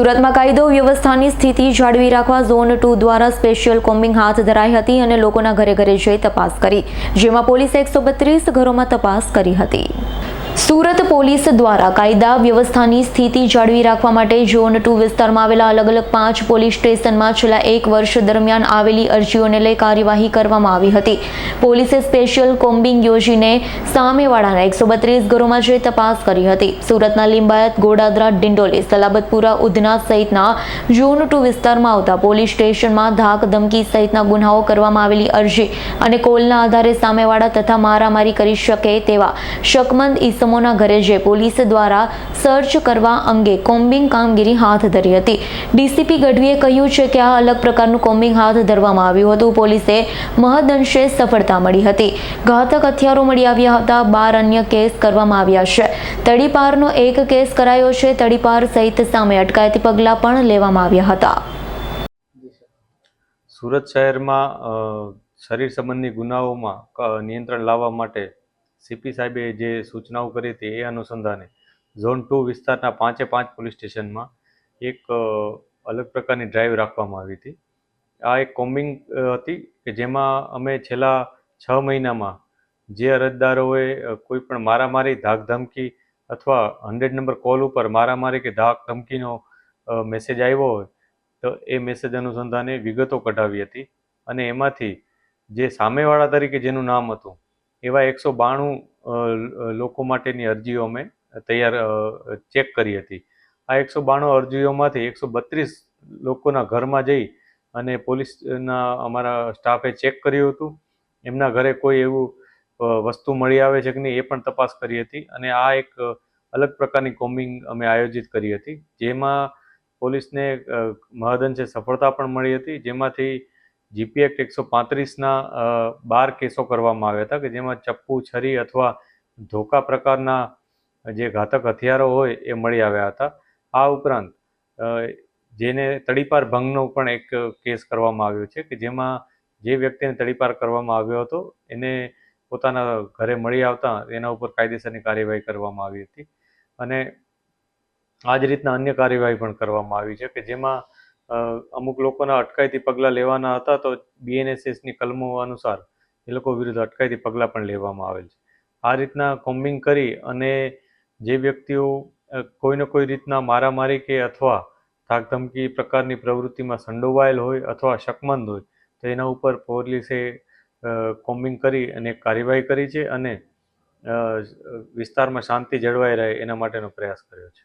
સુરતમાં કાયદો વ્યવસ્થાની સ્થિતિ જાળવી રાખવા ઝોન ટુ દ્વારા સ્પેશિયલ કોમ્બિંગ હાથ ધરાઈ હતી અને લોકોના ઘરે ઘરે જઈ તપાસ કરી, જેમાં પોલીસે એકસો ઘરોમાં તપાસ કરી હતી. સુરત પોલીસ દ્વારા કાયદા વ્યવસ્થાની સ્થિતિ જાળવી રાખવા માટે ઝોન ટુ વિસ્તારમાં આવેલા અલગ અલગ પાંચ પોલીસ સ્ટેશનમાં છેલ્લા એક વર્ષ દરમિયાન આવેલી અરજીઓને લઈ કાર્યવાહી કરવામાં આવી હતી. પોલીસે સ્પેશિયલ કોમ્બિંગ યોજીને સામેવાળાના એકસો બત્રીસ ઘરોમાં જઈ તપાસ કરી હતી. સુરતના લિંબાયત, ગોડાદરા, ડિંડોલી, સલાબતપુરા, ઉધના સહિતના ઝોન ટુ વિસ્તારમાં આવતા પોલીસ સ્ટેશનમાં ધાક ધમકી સહિતના ગુનાઓ કરવામાં આવેલી અરજી અને કોલના આધારે સામેવાળા તથા મારામારી કરી શકે તેવા શકમંદ ઈસમોના ઘરે જે પોલીસ દ્વારા સર્ચ કરવા અંગે કોમ્બિંગ કામગીરી હાથ ધરી હતી. ડીસીપી ગઢવીએ કહ્યું છે કે આ અલગ પ્રકારનું કોમ્બિંગ હાથ ધરવામાં આવ્યું હતું. પોલીસે મહદઅંશે સફળતા મળી હતી. ઘાતક હથિયારો મળી આવ્યા હતા. બાર અન્ય કેસ કરવામાં આવ્યા છે. તડીપારનો એક કેસ કરાયો છે. તડીપાર સહિત સામે અટકાયતી પગલાં પણ લેવામાં આવ્યા હતા. સુરત શહેરમાં શરીર સંબંધી ગુનાઓમાં નિયંત્રણ લાવવા માટે સીપી સાહેબે જે સૂચનાઓ કરી હતી એ અનુસંધાને ઝોન ટુ વિસ્તારના પાંચે પાંચ પોલીસ સ્ટેશનમાં એક અલગ પ્રકારની ડ્રાઈવ રાખવામાં આવી હતી. આ એક કોમ્બિંગ હતી કે જેમાં અમે છેલ્લા છ મહિનામાં જે અરજદારોએ કોઈ પણ મારામારી ધાક ધમકી અથવા હંડ્રેડ નંબર કોલ ઉપર મારામારી કે ધાક ધમકીનો મેસેજ આવ્યો હોય તો એ મેસેજ અનુસંધાને વિગતો કઢાવી હતી અને એમાંથી જે સામેવાળા તરીકે જેનું નામ હતું એવા એકસો બાણું લોકો માટેની અરજીઓ અમે તૈયાર ચેક કરી હતી. આ એકસો બાણું અરજીઓમાંથી એકસો બત્રીસ લોકોના ઘરમાં જઈ અને પોલીસના અમારા સ્ટાફે ચેક કર્યું હતું. એમના ઘરે કોઈ એવું વસ્તુ મળી આવે છે કે નહીં એ પણ તપાસ કરી હતી અને આ એક અલગ પ્રકારની કોમ્બિંગ અમે આયોજિત કરી હતી. જેમાં પોલીસને અ, મહદઅંશે સફળતા પણ મળી હતી. જેમાંથી જીપી એક્ટ એકસો પાંત્રીસના બાર કેસો કરવામાં આવ્યા હતા કે જેમાં ચપ્પુ, છરી અથવા ધોકા પ્રકારના જે ઘાતક હથિયારો હોય એ મળી આવ્યા હતા. આ ઉપરાંત જેને તડીપાર ભંગનો પણ એક કેસ કરવામાં આવ્યો છે કે જેમાં જે વ્યક્તિને તડીપાર કરવામાં આવ્યો હતો એને પોતાના ઘરે મળી આવતા એના ઉપર કાયદેસરની કાર્યવાહી કરવામાં આવી હતી. અને આ જ રીતના અન્ય કાર્યવાહી પણ કરવામાં આવી છે કે જેમાં અમુક લોકોના અટકાયતી પગલાં લેવાના હતા તો બીએનએસએસની કલમો અનુસાર એ લોકો વિરુદ્ધ અટકાયતી પગલાં પણ લેવામાં આવેલ છે. આ રીતના કોમ્બિંગ કરી અને જે વ્યક્તિઓ કોઈને કોઈ રીતના મારામારી કે અથવા ધાકધમકી પ્રકારની પ્રવૃત્તિમાં સંડોવાયેલ હોય અથવા શકમંદ હોય, તો એના ઉપર પોલીસે કોમ્બિંગ કરી અને કાર્યવાહી કરી છે અને વિસ્તારમાં શાંતિ જળવાઈ રહે એના માટેનો પ્રયાસ કર્યો છે.